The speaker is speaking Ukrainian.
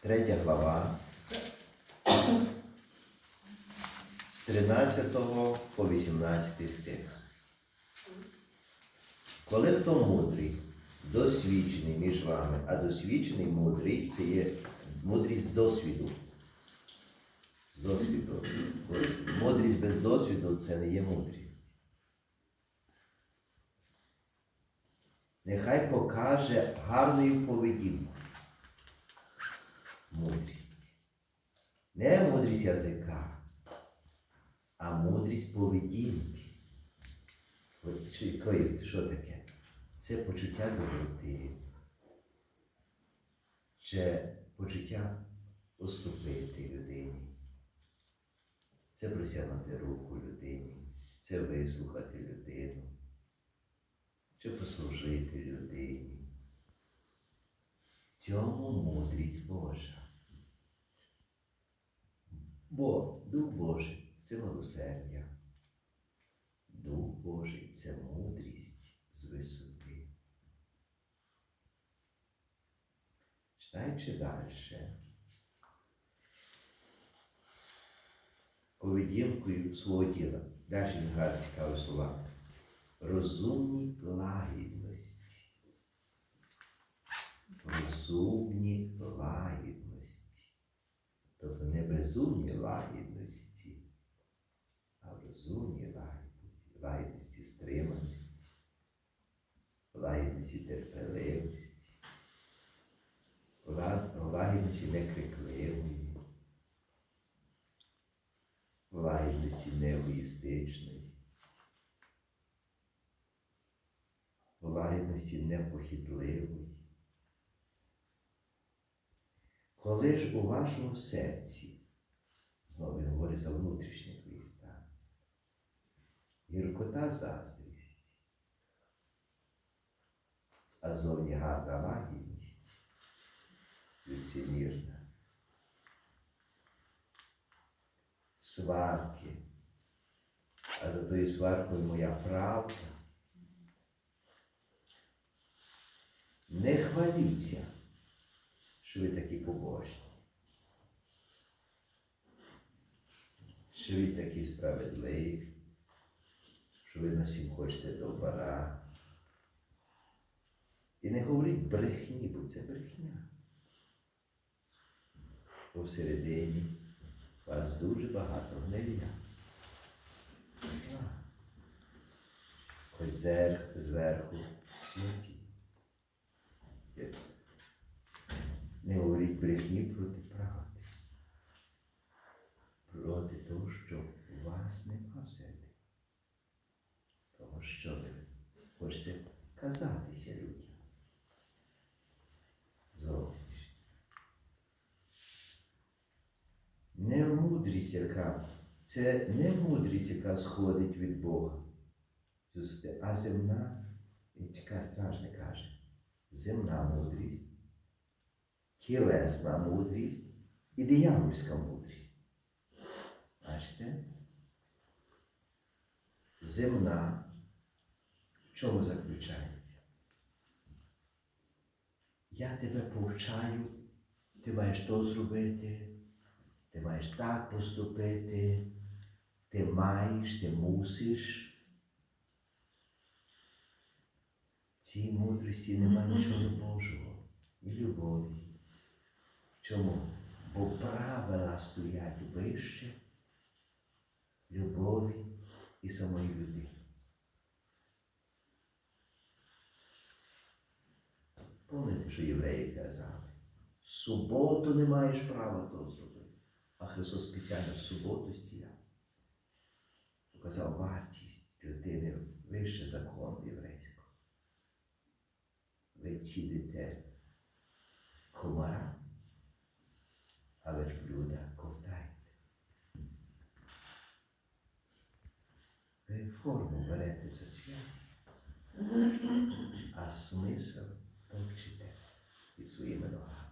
Третя глава. З 13 по 18 стих. Коли хто мудрий, досвідчений між вами, а досвідчений мудрий це є мудрість з досвіду. З досвіду. Мудрість без досвіду це не є мудрість. Нехай покаже гарною поведінку. Мудрість. Не мудрість язика, а мудрість поведінки. От що- таке? Це почуття доброти. Це почуття уступити людині. Це просягнути руку людині, це вислухати людину, чи послужити людині. В цьому мудрість Божа. Бо Дух Божий це милосердя. Дух Божий це мудрість з висоти. Читаючи далі. Поведінкою свого тіла. Далі він гарно цікаві слова. Розумні лагідності. Розумні лагідності. Тобто не безумні лагідності, а в розумні лагідності, лагідності стриманості, лагідності терпеливості, ла- лагідності некрикливої, лагідності неегоїстичної, лагідності непохитливої. Коли ж у вашому серці, знову він говорить за внутрішній твій стан, гіркота заздрість, а зовні гарна лагідність, лицемірна, сварки, а за тою сваркою моя правда. Не хваліться, що ви такі побожні, що ви такі справедливі, що ви на всім хочете добра. І не говоріть брехні, бо це брехня. Бо всередині вас дуже багато гнилля. Зла. Хоч зверх, зверху святі. Не говоріть брехні проти правди. Проти того, що вас нема всередині. Того, що ви хочете казатися мудрість, яка це не мудрість, яка сходить від Бога, а земна, така страшна каже, земна мудрість, тілесна мудрість і диявольська мудрість. Бачите? Земна в чому заключається? Я тебе повчаю, ти маєш то зробити, ти маєш так поступити, ти маєш, ти мусиш. Цій мудрості немає нічого Божого і любові. Чому? Бо правила стоять вище любові і самої людини. Пам'ятаєте, що євреї казали? В суботу не маєш права то зробити. А Христос спеціально в суботу стіляв. Показав вартість людини вище закону єврейського. Ви цідите комара, а верблюда ковтаєте. Ви форму берете за святість, а смисл товчите під своїми ногами.